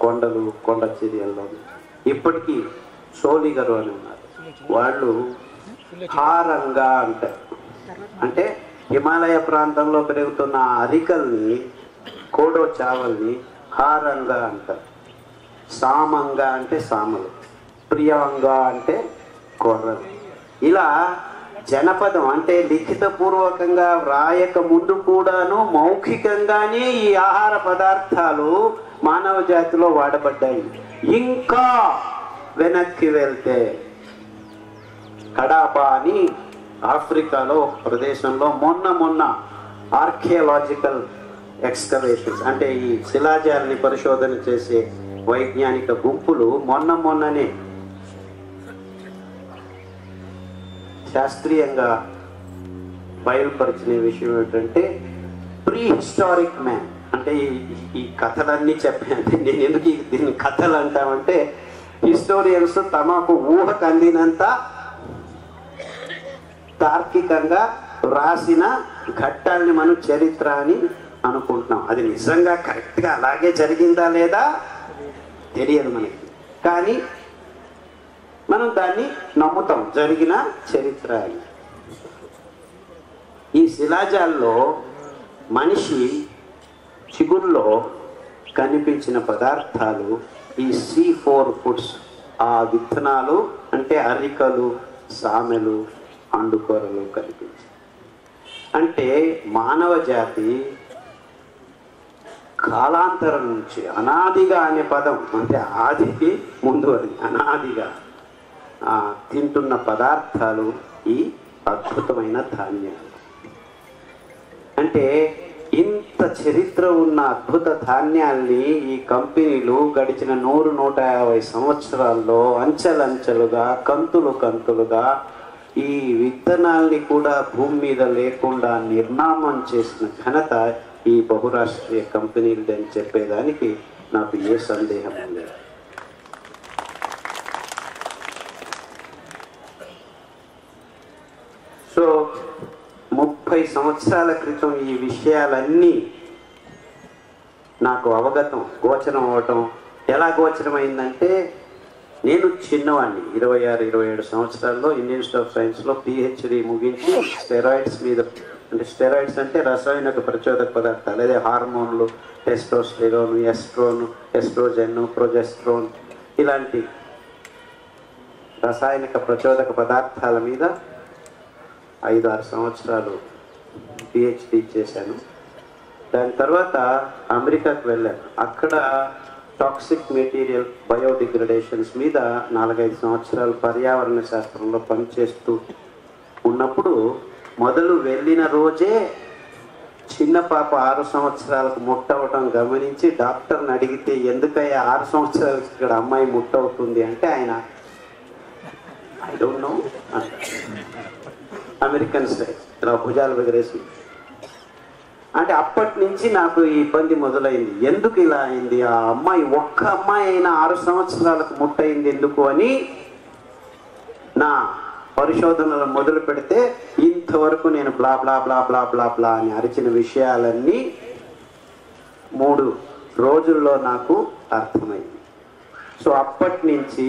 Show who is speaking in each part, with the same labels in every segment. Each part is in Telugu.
Speaker 1: కొండలు కొండ చర్యల్లో ఇప్పటికీ సోలి గారు అని ఉన్నారు. వాళ్ళు హారంగా అంటారు అంటే హిమాలయ ప్రాంతంలో పెరుగుతున్న అరికల్ని కోడో చావల్ని హారంగా అంటారు. సామంగా అంటే సామలు ప్రియంగా అంటే కొర్రలు. ఇలా జనపదం అంటే లిఖిత పూర్వకంగా వ్రాయక ముందు కూడాను మౌఖికంగానే ఈ ఆహార పదార్థాలు మానవ జాతిలో వాడబడ్డాయి. ఇంకా వెనక్కి వెళ్తే కడాపా అని ఆఫ్రికాలో ఒక ప్రదేశంలో మొన్న మొన్న ఆర్కియలాజికల్ ఎక్స్కవేషన్స్ అంటే ఈ శిలాజాలని పరిశోధన చేసే వైజ్ఞానిక గుంపులు మొన్న మొన్ననే శాస్త్రీయంగా బయలుపరిచిన విషయం ఏంటంటే ప్రీ హిస్టారిక్ మ్యాన్ అంటే ఈ- కథలన్నీ చెప్పాను నేను ఎందుకు దీన్ని కథలు అంటామంటే హిస్టోరియన్స్ తమకు ఊహకు అందినంత తార్కికంగా రాసిన ఘట్టాల్ని మనం చరిత్ర అని అనుకుంటున్నాం. అది నిజంగా కరెక్ట్గా అలాగే జరిగిందా లేదా తెలియదు మనకి. కానీ మనం దాన్ని నమ్ముతాం. జరిగిన చరిత్ర ఈ శిలాజాల్లో మనిషి చిగుల్లో కనిపించిన పదార్థాలు ఈ సి ఫోర్ ఫుడ్స్. ఆ విత్తనాలు అంటే అరికలు సామెలు అండుకూరలు కనిపించాయి. అంటే మానవ జాతి కాలాంతరం నుంచి అనాదిగా అనే పదం అంటే ఆదికి ముందు అది అనాదిగా. తింటున్న పదార్థాలు ఈ అద్భుతమైన ధాన్యాలు. అంటే ఇంత చరిత్ర ఉన్న అద్భుత ధాన్యాల్ని ఈ కంపెనీలు గడిచిన నూరు నూట యాభై సంవత్సరాల్లో అంచెలంచెలుగా కంతులు కంతులుగా ఈ విత్తనాల్ని కూడా భూమి మీద లేకుండా నిర్నామం చేసిన ఘనత ఈ బహురాష్ట్రీయ కంపెనీలు అని చెప్పేదానికి నాకు ఏ సందేహం లేదు సో ముప్పై సంవత్సరాల క్రితం ఈ విషయాలన్నీ నాకు అవగతం గోచరం అవ్వటం ఎలా గోచరమైందంటే నేను చిన్నవాడిని ఇరవై ఆరు ఇరవై ఏడు సంవత్సరాల్లో ఇండియన్ ఇన్స్టిట్యూట్ ఆఫ్ సైన్స్లో పిహెచ్డి ముగించి స్టెరాయిడ్స్ మీద అంటే స్టెరాయిడ్స్ అంటే రసాయనిక ప్రచోదక పదార్థాలు అదే హార్మోన్లు టెస్టోస్టెరోన్ ఎస్ట్రోన్ ఎస్ట్రోజెన్ ప్రొజెస్ట్రోన్ ఇలాంటి రసాయనిక ప్రచోదక పదార్థాల మీద ఐదు ఆరు సంవత్సరాలు పిహెచ్డి చేశాను. దాని తర్వాత అమెరికాకు వెళ్ళాను. అక్కడ టాక్సిక్ మెటీరియల్ బయోడిగ్రడేషన్స్ మీద నాలుగైదు సంవత్సరాలు పర్యావరణ శాస్త్రంలో పనిచేస్తూ ఉన్నప్పుడు మొదలు వెళ్ళిన రోజే చిన్న పాప ఆరు సంవత్సరాలకు ముట్టవటం గమనించి డాక్టర్ని అడిగితే ఎందుకయ్యా ఆరు సంవత్సరాలకి ఇక్కడ అమ్మాయి ముట్టవుతుంది? అంటే ఆయన I don't know American style. ఇలా భుజాలు ఎగరేసి అంటే అప్పటి నుంచి నాకు ఈ ఇబ్బంది మొదలైంది. ఎందుకు ఇలా అయింది? ఆ అమ్మాయి ఒక్క అమ్మాయి అయినా ఆరు సంవత్సరాలకు ముట్టయింది ఎందుకు అని నా పరిశోధనలు మొదలు పెడితే ఇంతవరకు నేను బ్లా బ్లా బ్లా బ్లా బ్లా బ్లా అని అరిచిన విషయాలన్నీ మూడు రోజుల్లో నాకు అర్థమైంది. సో అప్పటి నుంచి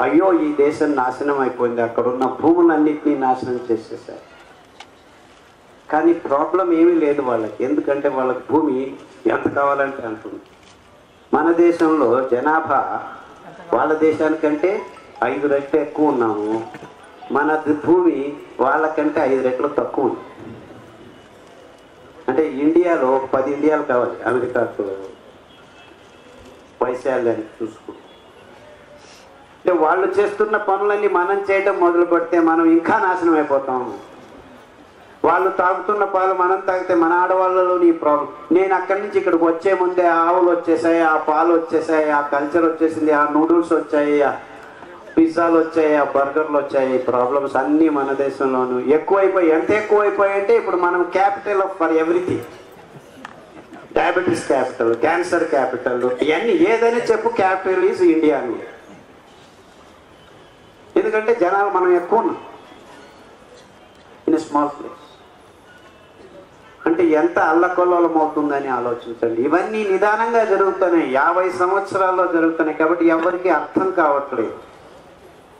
Speaker 1: అయ్యో ఈ దేశం నాశనం అయిపోయింది. అక్కడున్న భూములన్నింటినీ నాశనం చేసేసారు. కానీ ప్రాబ్లం ఏమీ లేదు వాళ్ళకి. ఎందుకంటే వాళ్ళకి భూమి ఎంత కావాలంటే అంటుంది మన దేశంలో జనాభా వాళ్ళ దేశానికంటే ఐదు రెట్లు ఎక్కువ ఉన్నాము. మన భూమి వాళ్ళకంటే ఐదు రెట్లు తక్కువ ఉంది. అంటే ఇండియాలో పది ఇండియాలు కావాలి. అమెరికాకు వైశాల్యాన్ని చూసుకుంటే. అంటే వాళ్ళు చేస్తున్న పనులన్నీ మనం చేయటం మొదలు పెడితే మనం ఇంకా నాశనం అయిపోతాం. వాళ్ళు తాగుతున్న పాలు మనం తాగితే మన ఆడవాళ్ళలో నీ ప్రాబ్లం నేను అక్కడి నుంచి ఇక్కడికి వచ్చే ముందే ఆ ఆవులు వచ్చేసాయి ఆ పాలు వచ్చేసాయి ఆ కల్చర్ వచ్చేసింది ఆ నూడిల్స్ వచ్చాయి ఆ పిజ్జాలు వచ్చాయి ఆ బర్గర్లు వచ్చాయి ప్రాబ్లమ్స్ అన్నీ మన దేశంలోను. ఎక్కువైపోయి ఎంత ఎక్కువైపోయాయి అంటే ఇప్పుడు మనం capital of for everything diabetes capital cancer capital ఇవన్నీ ఏదైనా చెప్పు క్యాపిటల్ ఈజ్ ఇండియా అని. ఎందుకంటే జనాలు మనం ఎక్కువ ఉన్నాం. ఇన్ స్మాల్ ప్లేస్ అంటే ఎంత అల్లకొల్లోలం అవుతుందని ఆలోచించండి. ఇవన్నీ నిదానంగా జరుగుతున్నాయి. యాభై సంవత్సరాల్లో జరుగుతున్నాయి కాబట్టి ఎవరికి అర్థం కావట్లేదు.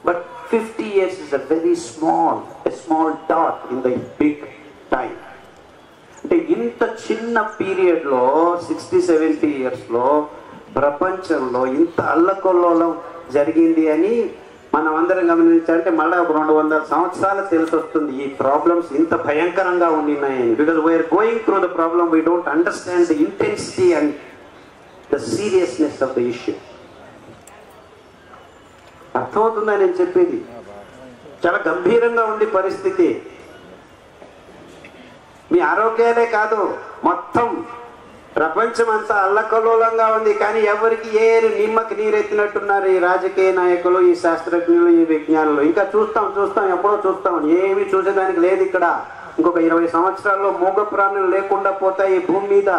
Speaker 1: But fifty years is a very small small dot in the big time అంటే ఇంత చిన్న పీరియడ్లో సిక్స్టీ సెవెంటీ ఇయర్స్లో ప్రపంచంలో ఇంత అల్లకొల్లోలం జరిగింది అని మనం అందరం గమనించాలంటే మళ్ళీ ఒక రెండు వందల సంవత్సరాలు తెలిసి వస్తుంది ఈ ప్రాబ్లమ్స్ ఇంత భయంకరంగా ఉండినాయని because we are going through the problem we don't understand the intensity and the seriousness of the issue అర్థమవుతుందా నేను చెప్పేది? చాలా గంభీరంగా ఉంది పరిస్థితి. మీ ఆరోగ్యాలే కాదు మొత్తం ప్రపంచం అంతా అల్లకల్లోలంగా ఉంది కానీ ఎవరికి ఏరు నిమ్మకి నీరెత్తినట్టున్నారు ఈ రాజకీయ నాయకులు ఈ శాస్త్రజ్ఞులు ఈ విజ్ఞానులు. ఇంకా చూస్తాం చూస్తాం ఎప్పుడో చూస్తాం. ఏమీ చూసేదానికి లేదు ఇక్కడ. ఇంకొక ఇరవై సంవత్సరాల్లో మూగ ప్రాణులు లేకుండా పోతాయి ఈ భూమి మీద.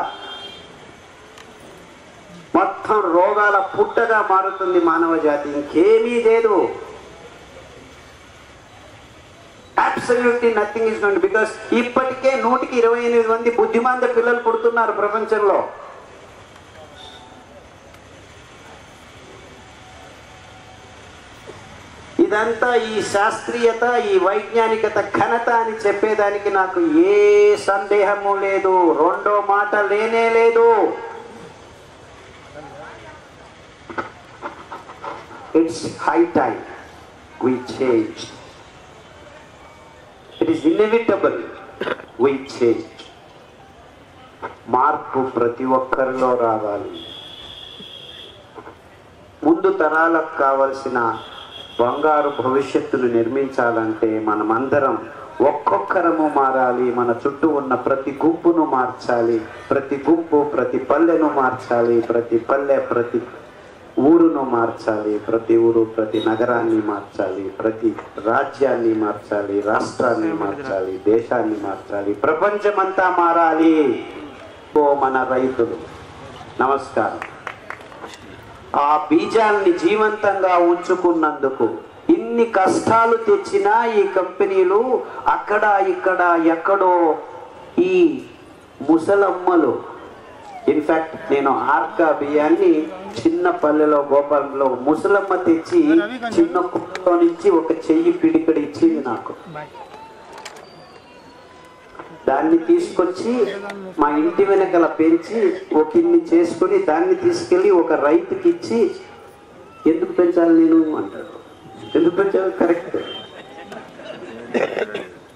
Speaker 1: మొత్తం రోగాల పుట్టగా మారుతుంది మానవ జాతి. ఇంకేమీ లేదు. Absolutely nothing is going because ఇప్పటికే నూటికి ఇరవై ఎనిమిది మంది బుద్ధిమంత పిల్లలు పుడుతున్నారు ప్రపంచంలో. ఇదంతా ఈ శాస్త్రీయత ఈ వైజ్ఞానికత ఘనత అని చెప్పేదానికి నాకు ఏ సందేహము లేదు. రెండో మాట లేనే లేదు. It's high time we changed. It is inevitable We change మార్పు ప్రతి ఒక్కరిలో రావాలి. ముందు తరాలకు కావలసిన బంగారు భవిష్యత్తును నిర్మించాలంటే మనమందరం ఒక్కొక్కరము మారాలి. మన చుట్టూ ఉన్న ప్రతి గుంపును మార్చాలి. ప్రతి గుంపు ప్రతి పల్లెను మార్చాలి. ప్రతి పల్లె ప్రతి ఊరును మార్చాలి ప్రతి ఊరు ప్రతి నగరాన్ని మార్చాలి ప్రతి రాజ్యాన్ని మార్చాలి రాష్ట్రాన్ని మార్చాలి దేశాన్ని మార్చాలి ప్రపంచమంతా మారాలి. ఓ మన రైతులు నమస్కారం. ఆ బీజాన్ని జీవంతంగా ఉంచుకున్నందుకు ఇన్ని కష్టాలు తెచ్చినా ఈ కంపెనీలు అక్కడ ఇక్కడ ఎక్కడో ఈ ముసలమ్మలు ఇన్ఫాక్ట్ నేను ఆర్కా బియ్యాన్ని చిన్న పల్లెలో గోపాలంలో ముసలమ్మ తెచ్చి చిన్న కుక్కలో నుంచి ఒక చెయ్యి పిడికడి ఇచ్చింది నాకు. దాన్ని తీసుకొచ్చి మా ఇంటి వెనకల పెంచి ఒక ఇన్ని చేసుకొని దాన్ని తీసుకెళ్ళి ఒక రైతుకి ఇచ్చి ఎందుకు పెంచాలి నేను? అంటాడు ఎందుకు పెంచాలి? కరెక్ట్.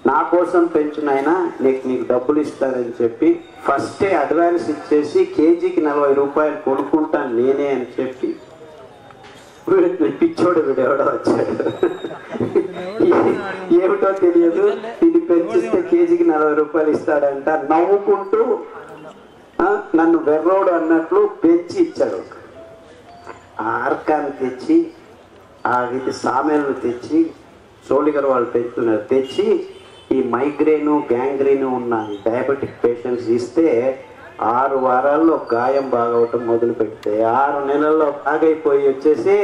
Speaker 1: నా కోసం పెంచునైనా నీకు నీకు డబ్బులు ఇస్తానని చెప్పి ఫస్టే అడ్వాన్స్ ఇచ్చేసి కేజీకి నలభై రూపాయలు కొనుక్కుంటాను నేనే అని చెప్పి వీడు పిచ్చోడు వీడు ఎవడో వచ్చాడు. ఏమిటో తెలియదు. ఇది పెంచిస్తే కేజీకి నలభై రూపాయలు ఇస్తాడంట. నవ్వుకుంటూ నన్ను వెర్రోడు అన్నట్లు పెంచి ఇచ్చాడు. ఆ అర్కాన్ని తెచ్చి ఆ ఇది సామెలను తెచ్చి సోలిగర్ వాళ్ళు పెంచుతున్నారు. తెచ్చి ఈ మైగ్రేను గ్యాంగ్రీను ఉన్న డయాబెటిక్ పేషెంట్స్ ఇస్తే ఆరు వారాల్లో గాయం బాగవటం మొదలు పెడితే ఆరు నెలల్లో బాగైపోయి వచ్చేసి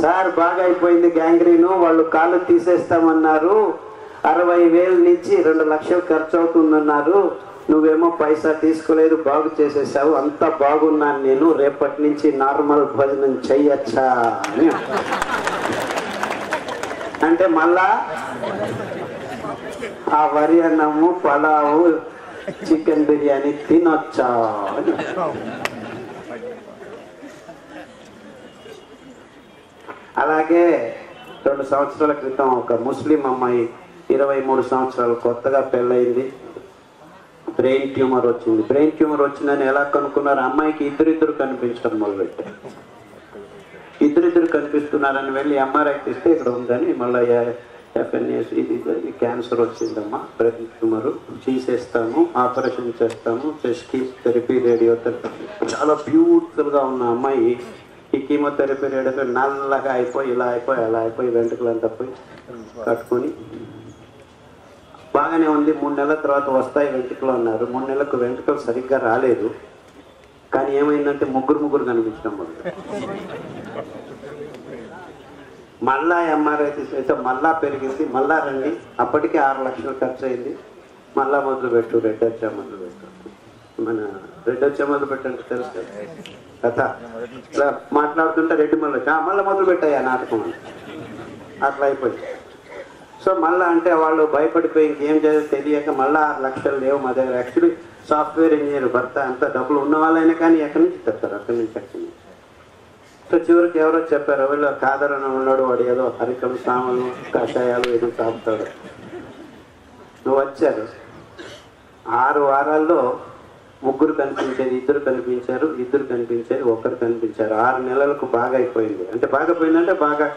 Speaker 1: సార్ బాగైపోయింది గ్యాంగ్రీను వాళ్ళు కాళ్ళు తీసేస్తామన్నారు. అరవై వేల నుంచి రెండు లక్షలు ఖర్చు అవుతుందన్నారు నువ్వేమో పైసా తీసుకోలేదు బాగు చేసేసావు అంతా బాగున్నాను నేను రేపటి నుంచి నార్మల్ భోజనం చెయ్యొచ్చా? అని అంటే మళ్ళా ఆ వరి అన్నము పలావు చికెన్ బిర్యానీ తినొచ్చా? అలాగే రెండు సంవత్సరాల క్రితం ఒక ముస్లిం అమ్మాయి ఇరవై మూడు సంవత్సరాలు కొత్తగా పెళ్ళయింది. బ్రెయిన్ ట్యూమర్ వచ్చింది. బ్రెయిన్ ట్యూమర్ వచ్చిందని ఎలా కనుక్కున్నారు? అమ్మాయికి ఇద్దరిద్దరు కనిపించడం మొదలుపెట్టారు. ఇద్దరిద్దరు కనిపిస్తున్నారని వెళ్ళి ఎంఆర్ఐ తీస్తే ఇక్కడ ఉందని మళ్ళీ ఎఫ్ఎన్ఎస్ ఇది ఇది క్యాన్సర్ వచ్చిందమ్మా. బ్రెయిన్ ట్యూమర్ తీసేస్తాము ఆపరేషన్ చేస్తాము చెస్ట్ థెరపీ రేడియోథెరపీ. చాలా బ్యూటిఫుల్గా ఉన్న అమ్మాయి ఈ కీమోథెరపీ రేడియో నల్లగా అయిపోయి ఇలా అయిపోయి అలా అయిపోయి వెంట్రుకలు అంతా పోయి కట్టుకొని బాగానే ఉంది. మూడు నెలల తర్వాత వస్తాయి వెంట్రుకలు అన్నారు. మూడు నెలలకు వెంట్రుకలు సరిగ్గా రాలేదు. కానీ ఏమైందంటే ముగ్గురు ముగ్గురు కనిపించడం మళ్ళా ఎంఆర్ఐ తీసేస్తే మళ్ళా పెరిగింది మళ్ళా రండి. అప్పటికే ఆరు లక్షలు ఖర్చు అయింది మళ్ళా మొదలు పెట్టు రెడ్ వచ్చా మొదలు పెట్టు. మన రెడ్ వచ్చా మొదలు పెట్టండి తెలుసు కదా. కథ. ఇట్లా మాట్లాడుతుంటే రెడ్డి మళ్ళీ వచ్చి, మళ్ళీ మొదలు పెట్టాయా నాటకం అట్లా అయిపోయింది. సో మళ్ళీ అంటే వాళ్ళు భయపడిపోయి ఇంకేం చేయాలో తెలియక మళ్ళీ ఆరు లక్షలు లేవు మా దగ్గర. యాక్చువల్లీ సాఫ్ట్వేర్ ఇంజనీర్ భర్త అంత డబ్బులు ఉన్న వాళ్ళైనా కానీ ఎక్కడి నుంచి తెస్తారు? అక్కడి నుంచి అక్కడి నుంచి? చివరికి ఎవరో చెప్పారు వీళ్ళు కాదరని ఉన్నాడు వాడు ఏదో హరికం సామాను కషాయాలు ఏదో తాగుతాడు నువ్వు వచ్చారు. ఆరు వారాల్లో ముగ్గురు కనిపించేది ఇద్దరు కనిపించారు ఇద్దరు కనిపించేది ఒకరు కనిపించారు. ఆరు నెలలకు బాగా అయిపోయింది. అంటే బాగా పోయిందంటే బాగా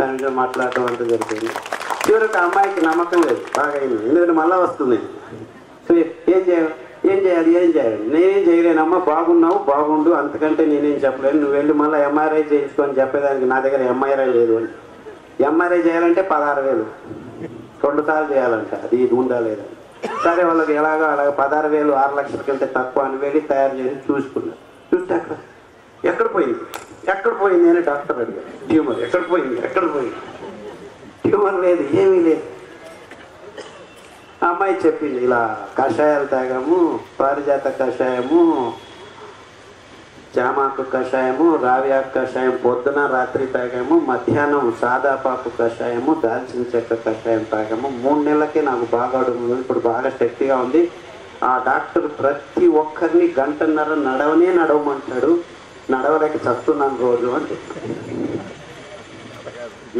Speaker 1: దానితో మాట్లాడటం అంతా జరిగింది. చివరికి అమ్మాయికి నమ్మకం లేదు బాగా అయింది. ఎందుకంటే మళ్ళా వస్తుంది. సో ఏం చేయాలి? ఏం చేయాలి ఏం చేయాలి? నేనేం చేయలేనమ్మా బాగున్నావు బాగుండు. అంతకంటే నేనేం చెప్పలేను. నువ్వు వెళ్ళి మళ్ళీ ఎంఆర్ఐ చేయించుకొని చెప్పేదానికి నా దగ్గర ఎంఆర్ఐ లేదు అని. ఎంఆర్ఐ చేయాలంటే పదహారు వేలు. రెండు సార్లు చేయాలంట. అది ఇది ఉందా లేదా? సరే వాళ్ళకి ఎలాగో అలాగ పదహారు వేలు ఆరు లక్షల కంటే తక్కువ అని వెళ్ళి తయారు చేసి చూసుకున్నారు చూస్తే అక్కడ ఎక్కడ పోయింది? ఎక్కడ పోయింది అని డాక్టర్ అడిగారు ట్యూమర్. ఎక్కడ పోయింది? ఎక్కడ పోయింది? ట్యూమర్ లేదు ఏమీ లేదు. ఆ అమ్మాయి చెప్పింది ఇలా కషాయాలు తాగాము పారిజాత కషాయము జామాకు కషాయము రావ్యాకు కషాయం పొద్దున రాత్రి తాగాము మధ్యాహ్నం సాదాపాకు కషాయము దాల్చిన చెక్క కషాయం తాగాము. మూడు నెలలకే నాకు బాగా అడుగుతుంది ఇప్పుడు బాగా శక్తిగా ఉంది. ఆ డాక్టర్ ప్రతి ఒక్కరిని గంటన్నర నడవనే నడవమంటాడు. నడవలేక చస్తున్నాను రోజు అని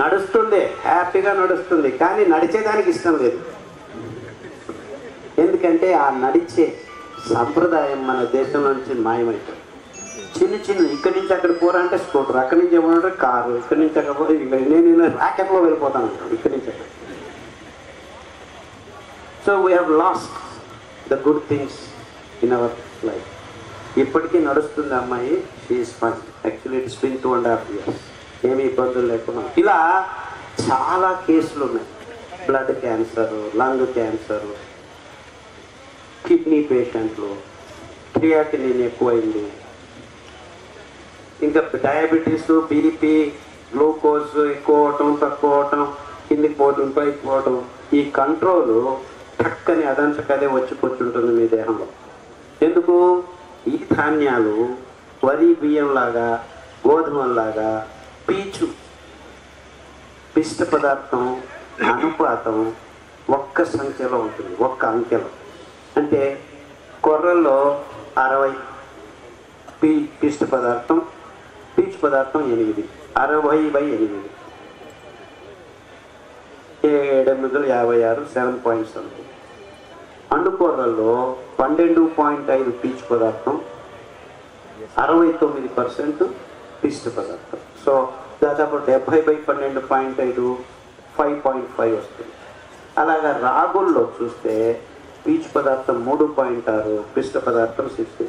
Speaker 1: నడుస్తుంది హ్యాపీగా నడుస్తుంది కానీ నడిచేదానికి ఇష్టం లేదు. ఎందుకంటే ఆ నడిచే సంప్రదాయం మన దేశం నుంచి మాయమైపోయింది. చిన్న చిన్న ఇక్కడి నుంచి అక్కడ పోరంటే స్కూటర్ అక్కడి నుంచి ఏమంటే కారు ఇక్కడి నుంచి అక్కడ పోయి ఇక నేను ర్యాకెట్లో రాకెట్లో వెళ్ళిపోతాను అంటాను ఇక్కడి నుంచి అక్కడ. So we have lost the good things in our life ఇప్పటికీ నడుస్తుంది అమ్మాయి she is fine actually it's been two and half years ఏమీ ఇబ్బందులు లేకుండా. ఇలా చాలా కేసులు ఉన్నాయి. Blood cancer lung cancer kidney పేషెంట్లు క్రియాటినిన్ ఎక్కువైంది. ఇంకా డయాబెటీస్ బీపీ గ్లూకోజ్ ఎక్కువ అవటం తక్కువ అవటం కిందికి పోవటం పైకి పోవటం ఈ కంట్రోల్ చక్కని అదంతకదే వచ్చి కూర్చుంటుంది మీ దేహంలో. ఎందుకు? ఈ ధాన్యాలు వరి బియ్యంలాగా గోధుమలాగా పీచు పిష్ట పదార్థం అనుపాతం ఒక్క సంఖ్యలో ఉంటుంది ఒక్క అంకెలో. అంటే కొర్రల్లో అరవై పీ పిష్ట పదార్థం పీచు పదార్థం ఎనిమిది. అరవై బై ఎనిమిది. ఏడెనిమిదిలు యాభై ఆరు సెవెన్ పాయింట్ సంథింగ్ అండుకూరల్లో పన్నెండు పాయింట్ ఐదు పీచు పదార్థం అరవై తొమ్మిది పర్సెంట్ పిష్ట పదార్థం. సో దాదాపు డెబ్బై బై పన్నెండు పాయింట్ ఐదు ఫైవ్ పాయింట్ ఫైవ్ వస్తుంది. అలాగా రాగుల్లో చూస్తే పీచు పదార్థం మూడు పాయింట్ ఆరు పిష్ట పదార్థం సిక్స్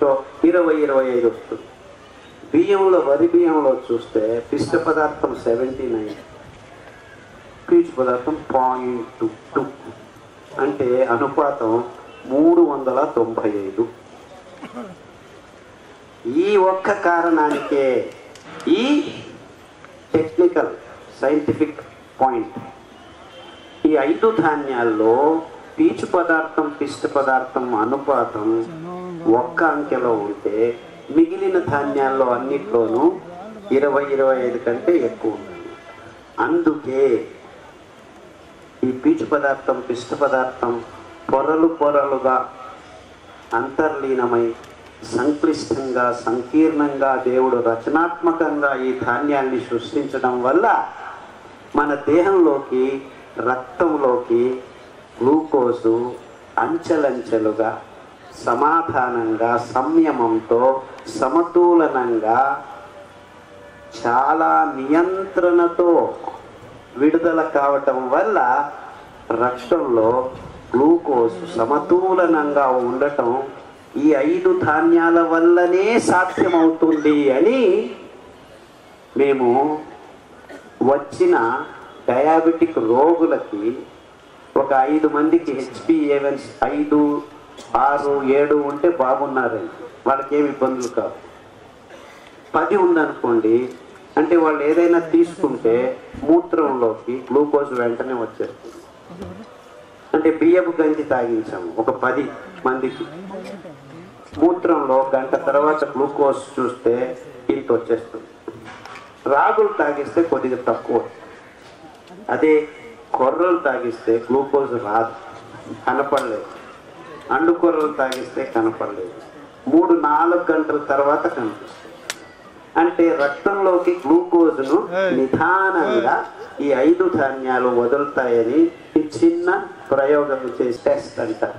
Speaker 1: సో ఇరవై ఇరవై ఐదు వస్తుంది. బియ్యంలో వరి బియ్యంలో చూస్తే పిష్ట పదార్థం సెవెంటీ నైన్ పీచు పదార్థం పాయింట్ టూ. అంటే అనుపాతం మూడు వందల తొంభై ఐదు. ఈ ఒక్క కారణానికే ఈ టెక్నికల్ సైంటిఫిక్ పాయింట్ ఈ ఐదు ధాన్యాల్లో పీచు పదార్థం పిష్ట పదార్థం అనుపాతం ఒక్క అంకెలో ఉంటే మిగిలిన ధాన్యాల్లో అన్నిట్లోనూ ఇరవై ఇరవై ఐదు కంటే ఎక్కువ ఉంది అందుకే ఈ పీచు పదార్థం పిష్ట పదార్థం పొరలు పొరలుగా అంతర్లీనమై సంక్లిష్టంగా సంకీర్ణంగా దేవుడు రచనాత్మకంగా ఈ ధాన్యాన్ని సృష్టించడం వల్ల మన దేహంలోకి రక్తంలోకి గ్లూకోజు అంచెలంచెలుగా సమాధానంగా సంయమంతో సమతూలనంగా చాలా నియంత్రణతో విడుదల కావటం వల్ల రక్తంలో గ్లూకోజ్ సమతూలనంగా ఉండటం ఈ ఐదు ధాన్యాల వల్లనే సాధ్యమవుతుంది అని మేము వచ్చిన డయాబెటిక్ రోగులకి ఒక ఐదు మందికి హెచ్పి హెచ్పిఏవన్స్ ఐదు ఆరు ఏడు ఉంటే బాగున్నారని వాళ్ళకి ఏమి ఇబ్బందులు కావు. పది ఉందనుకోండి అంటే వాళ్ళు ఏదైనా తీసుకుంటే మూత్రంలోకి గ్లూకోజ్ వెంటనే వచ్చేస్తుంది. అంటే బియ్యపు గంజి తాగించాము ఒక పది మందికి. మూత్రంలో గంట తర్వాత గ్లూకోజ్ చూస్తే ఇంత వచ్చేస్తుంది. రాగులు తాగిస్తే కొద్దిగా తక్కువ. అదే కొర్రలు తాగిస్తే గ్లూకోజ్ రాదు కనపడలేదు. అండు కొర్రలు తాగిస్తే కనపడలేదు. మూడు నాలుగు గంటల తర్వాత కనిపిస్తుంది. అంటే రక్తంలోకి గ్లూకోజ్ను నిదానంగా ఈ ఐదు ధాన్యాలు వదులుతాయని ఈ చిన్న ప్రయోగం చేసి టెస్ట్ అంటారు.